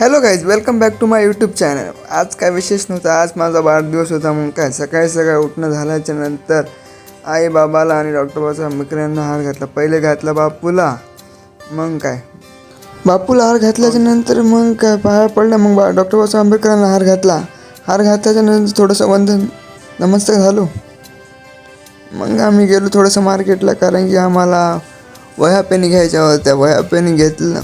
Hello guys welcome back to my YouTube channel आज काय विशेष नव्हता आज माझा वाढदिवस होता मग काय सकाळी सकाळी उठणं झाल्याच्यानंतर आई बाबाला आणि डॉक्टर बाबासाहेब आंबेडकर यांना हार घातला. पहिले घातला बापूला मग काय? बापूला हार घातल्याच्या नंतर मग काय? पाया पडला मग बा डॉक्टर बाबासाहेब आंबेडकरांना हार घातला. हार घातल्याच्या नंतर थोडंसं वंदन नमस्कार झालो. मग आम्ही गेलो थोडंसं मार्केटला कारण की आम्हाला वह्या पेनी घ्यायच्या होत्या. वह्या पेनी घेतलं.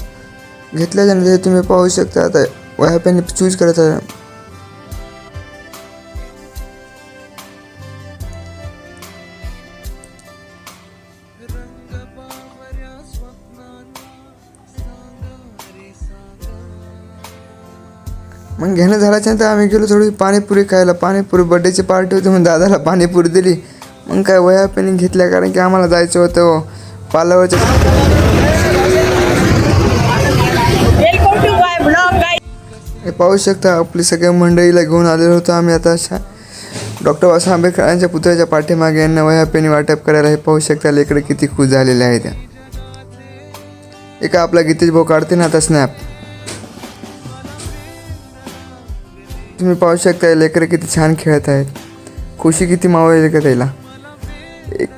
घेतल्याच्यानंतर तुम्ही पाहू शकता. आता वह्या पेनी चूज करत आहे. मग घेणं झाल्याच्यानंतर आम्ही गेलो थोडी पाणीपुरी खायला. पाणीपुरी बड्डेची पार्टी होती म्हणून दादाला पाणीपुरी दिली. मग काय वह्या पेनी घेतल्या कारण की आम्हाला जायचं होतं. पालावरच्या welcome to my blog guys हे पाहू शकता आपली सगळ्या मंडळीला घेऊन आलेलो होतो आम्ही आता अशा. डॉक्टर बाबासाहेब आंबेडकरांच्या पुतळ्याच्या पाठीमागे यांना वह्या पेनी वाटप करायला हे पाहू शकता लेकडे किती खुश झालेले आहेत. त्या एका आपला गीतेश भाऊ काढते ना आता स्नॅप तुम्ही पाहू शकता हे लेकरं किती छान खेळत आहेत. खुशी किती मावळेल का त्याला? एक.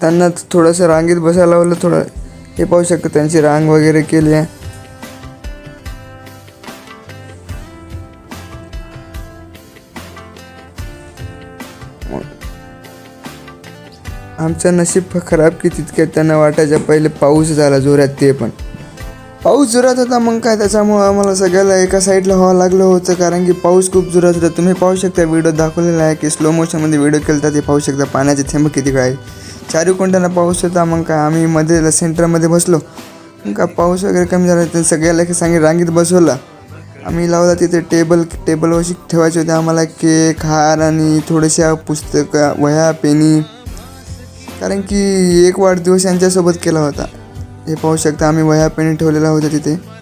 त्यांना थोडंसं रांगेत बसायला लावलं थोडं हे पाहू शकतं त्यांची रांग वगैरे केली आहे. आमचं नशीब खराब की तितक्या त्यांना वाटायच्या पहिले पाऊस झाला जोरात ते पण. पाऊस जोरात होता मग काय? त्याच्यामुळं आम्हाला सगळ्याला एका साईडला व्हावं लागलं होतं कारण की पाऊस खूप जोरात होता. तुम्ही पाहू शकता व्हिडिओ दाखवलेला आहे की स्लो मोशनमध्ये व्हिडिओ केला तर ते पाहू शकता. पाण्याचे थेंब किती काय? चारी कोणत्याला पाऊस होता मग काय? आम्ही मध्ये सेंटरमध्ये बसलो. मग का पाऊस वगैरे कमी झाला तर सगळ्याला की सांगितलं रांगेत बसवलं. आम्ही लावला तिथे टेबल टेबलवरशी ठेवायचे होते. आम्हाला केक हार आणि थोड्याशा पुस्तकं वह्या पेनी. कारण की एक वाढदिवस यांच्यासोबत केला होता. हे पाहू शकता आम्ही वह्या पेनी ठेवलेला होता तिथे.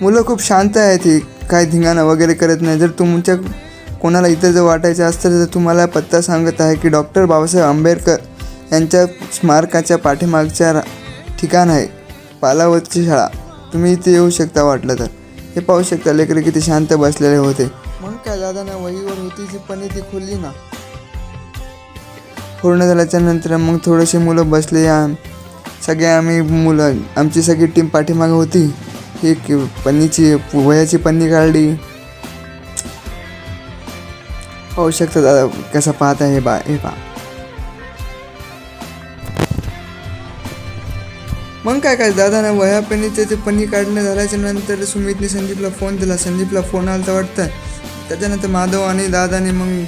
मुलं खूप शांत आहेत ही काय धिंगाणा वगैरे करत नाही. जर तुमच्या कोणाला इथं जर वाटायचं असतं तर तुम्हाला पत्ता सांगत आहे की डॉक्टर बाबासाहेब आंबेडकर यांच्या स्मारकाच्या पाठीमागच्या ठिकाण आहे पालावतची शाळा. तुम्ही इथे येऊ शकता वाटलं तर. हे पाहू शकता लेकरं किती शांत बसलेले होते. मग काय दादा ना वहीवर होती जी पण ती खोलली ना? पूर्ण झाल्याच्यानंतर मग थोडेसे मुलं बसले सगळे आम्ही मुलं आमची सगळी टीम पाठीमागे होती. एक पन्नीची वह्याची पन्नी काढली. पाहू शकता दादा कसं पाहत आहे हे बा हे पा मग काय काय दादा ना वया पन्नीचे ते पन्नी काढणं झाल्याच्यानंतर सुमितने संदीपला फोन दिला. संदीपला फोन आला तर वाटतं. त्याच्यानंतर माधव आणि दादाने मग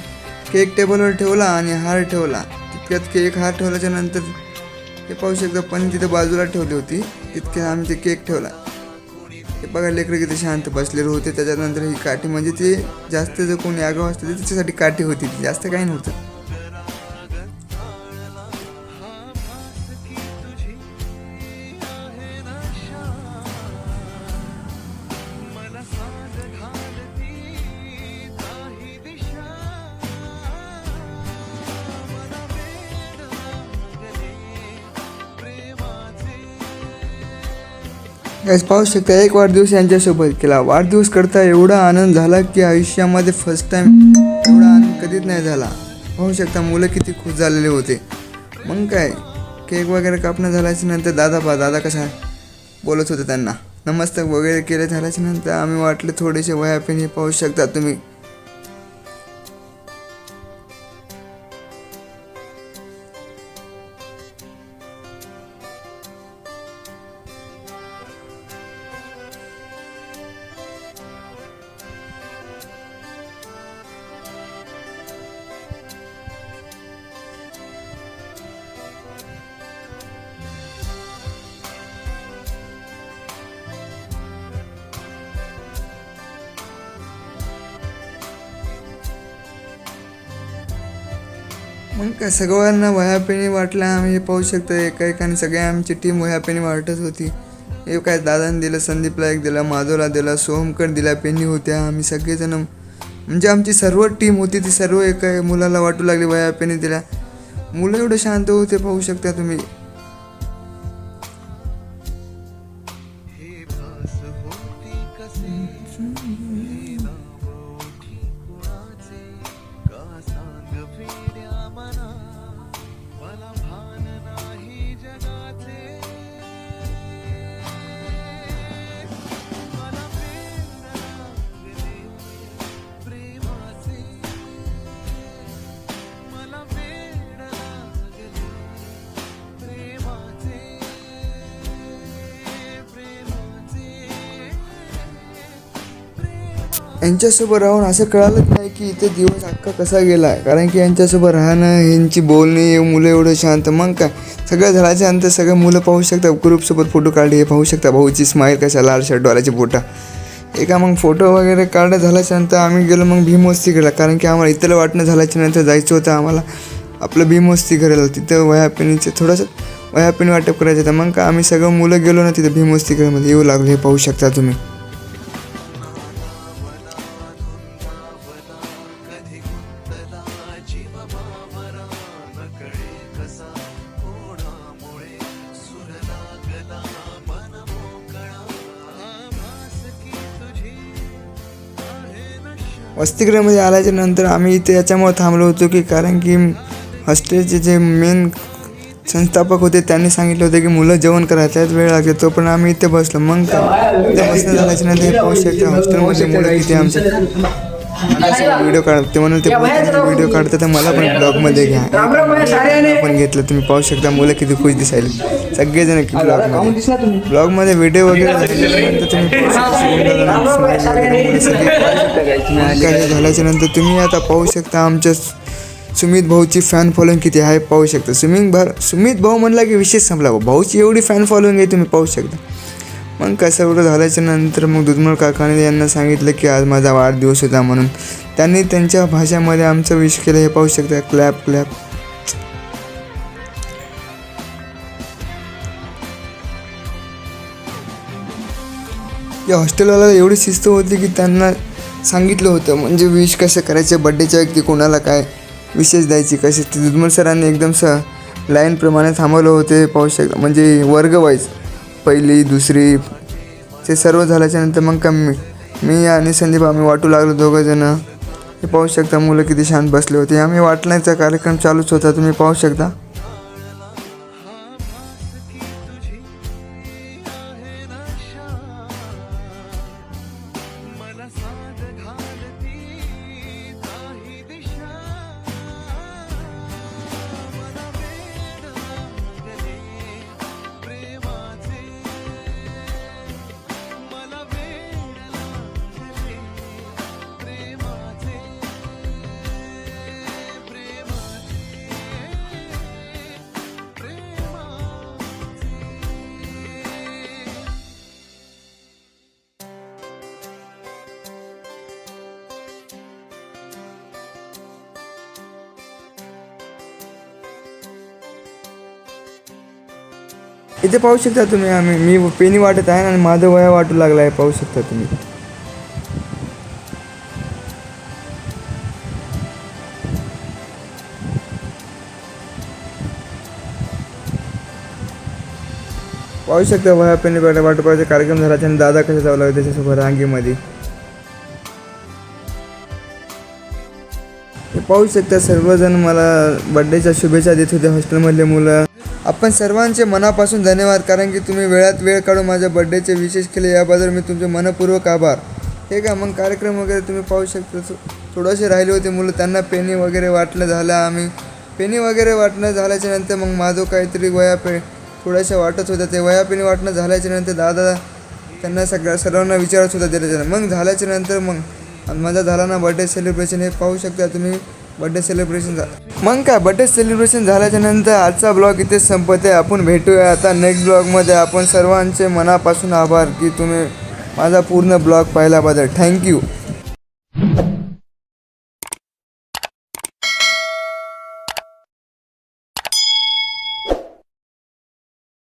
केक टेबलवर ठेवला आणि हार ठेवला. तितक्यात केक हार ठेवल्याच्या नंतर हे पाहू शकता पण तिथे बाजूला ठेवली होती. तितक्यात आम्ही ते केक ठेवला. हे बघा लेकरं किती शांत बसलेले होते. त्याच्यानंतर ही काठी म्हणजे ते जास्त जर कोणी आगाव असतं त्याच्यासाठी काठी होती जास्त काही नव्हतं. गॅस पाहू शकता एक वाढदिवस यांच्यासोबत केला. वाढदिवस करता एवढा आनंद झाला की आयुष्यामध्ये फर्स्ट टाइम एवढा आनंद कधीच नाही झाला. पाहू शकता मुलं किती खुश झालेले होते. मग काय केक वगैरे कापणं झाल्याच्यानंतर दादा पा दादा कसा बोलत होते त्यांना. नमस्ते वगैरे केले झाल्याच्यानंतर आम्ही वाटले थोडेसे वह्या हे पाहू शकता तुम्ही. मग काय सगळ्यांना वह्या वाटल्या आम्ही हे पाहू शकतो एका एकाने सगळ्या आमची टीम वह्यापेनी वाटत होती. हे काय दादाने दिलं संदीपला एक दिला माधवला दिला सोहमकर दिला पेनी होत्या आम्ही सगळेजण. म्हणजे आमची सर्व टीम होती ती सर्व एका मुलाला वाटू लागली वया दिल्या मुलं एवढं शांत होते पाहू शकता तुम्ही. यांच्यासोबत राहून असं कळालंच नाही की इथे दिवस अख्खा कसा गेला आहे कारण की यांच्यासोबत राहणं यांची बोलणे मुलं एवढं शांत. मग काय? सगळं झाडाच्या नंतर सगळे मुलं पाहू शकता ग्रुपसोबत फोटो काढले हे पाहू शकता भाऊची स्माईल कशा लाल शर्टवाल्याची बोटा एका मग फोटो वगैरे काढणं झाल्याच्यानंतर आम्ही गेलो मग भीमवस्ती केला कारण की आम्हाला इथलं वाटणं झाल्याच्यानंतर जायचं होतं आम्हाला. आपलं भीमवस्ती करायला तिथं वयापिणीचं थोडंसं वयापिणी वाटप करायचं होतं. मग का आम्ही सगळं मुलं गेलो ना तिथं भीमवस्ती करायमध्ये येऊ लागलो हे पाहू शकता तुम्ही. वसतिगृहामध्ये आल्याच्यानंतर आम्ही इथे याच्यामुळे थांबलो होतो की कारण की हॉस्टेलचे जे मेन संस्थापक होते त्यांनी सांगितलं होतं की मुलं जेवण करायला त्याच वेळ लागेल तो पण आम्ही इथे बसलो. मग काय इथे बसणं झाल्याच्यानंतर पाहू शकता हॉस्टेलमध्ये मुलं किती आमच्या व्हिडिओ काढ ते म्हणाले ते व्हिडिओ काढतात तर मला पण ब्लॉगमध्ये घ्या. पण घेतलं तुम्ही पाहू शकता मुलं किती खुश दिसायले. सगळेजण की ब्लॉगमध्ये. ब्लॉगमध्ये व्हिडिओ वगैरे तुम्ही पाहू शकता सुगंधाला smile वगैरे मुलं सगळे मग काय हे झाल्याच्यानंतर तुम्ही आता पाहू शकता आमच्या सुमित भाऊची फॅन फॉलोइंग किती आहे पाहू शकता. सुमित भर सुमित भाऊ म्हणला की विशेष संपला भाऊ. भाऊची एवढी फॅन फॉलोइंग आहे तुम्ही पाहू शकता. मग कसं एवढं झाल्याच्यानंतर मग दुधमळ काकाने यांना सांगितलं की आज माझा वाढदिवस होता म्हणून. त्यांनी त्यांच्या भाषेमध्ये आमचं विश केलं हे पाहू शकता क्लॅप क्लॅप या हॉस्टेलवाला एवढी शिस्त होती की त्यांना सांगितलं होतं म्हणजे विश कसं करायचं? बड्डेच्या व्यक्ती कोणाला काय विशेष द्यायची? कशी? ते दुधमल सरांनी एकदम स लाईनप्रमाणे थांबवलं होते पाहू शकता म्हणजे वर्ग वाईज पहिली दुसरी ते सर्व झाल्याच्यानंतर मग का मी मी आणि संदीप आम्ही वाटू लागलो दोघंजणं हे पाहू शकता मुलं किती शांत बसले होते. आम्ही वाटण्याचा कार्यक्रम चालूच होता. तुम्ही पाहू शकता. इथे पाहू शकता तुम्ही आम्ही मी पेनी वाटत आहे आणि माझं वया वाटू लागला आहे पाहू शकता तुम्ही. पाहू शकता वया पेनी वाटपाचा कार्यक्रम झाला आणि दादा कसे जावं लागेल त्याच्यासोबत रांगेमध्ये. पाहू शकता सर्वजण मला बड्डेच्या शुभेच्छा देत होते हॉस्टेलमधले मुलं. आपण सर्वांचे मनापासून धन्यवाद कारण की तुम्ही वेळात वेळ काढून माझ्या बड्डेचे विशेष केले याबद्दल मी तुमचे मनपूर्वक आभार. हे का मग कार्यक्रम वगैरे तुम्ही पाहू शकता. थो- थोडेसे राहिले होते मुलं त्यांना पेनी वगैरे वाटलं झालं आम्ही. पेनी वगैरे वाटणं झाल्याच्यानंतर मग माझं काहीतरी वया पे थोड्याशा वाटत होत्या. ते वया पेनी वाटणं झाल्याच्यानंतर दादा त्यांना सगळ्या सर्वांना विचारत होता दिल्याच्या मग झाल्याच्यानंतर मग आणि माझा झाला ना बड्डे सेलिब्रेशन हे पाहू शकता तुम्ही. बड्डे सेलिब्रेशन झा मग काय बड्डे सेलिब्रेशन झाल्याच्यानंतर आजचा ब्लॉग इथे संपत आहे. आपण भेटूया आता नेक्स्ट ब्लॉगमध्ये आपण सर्वांचे मनापासून आभार की तुम्ही माझा पूर्ण ब्लॉग पाहिल्याबद्दल थँक्यू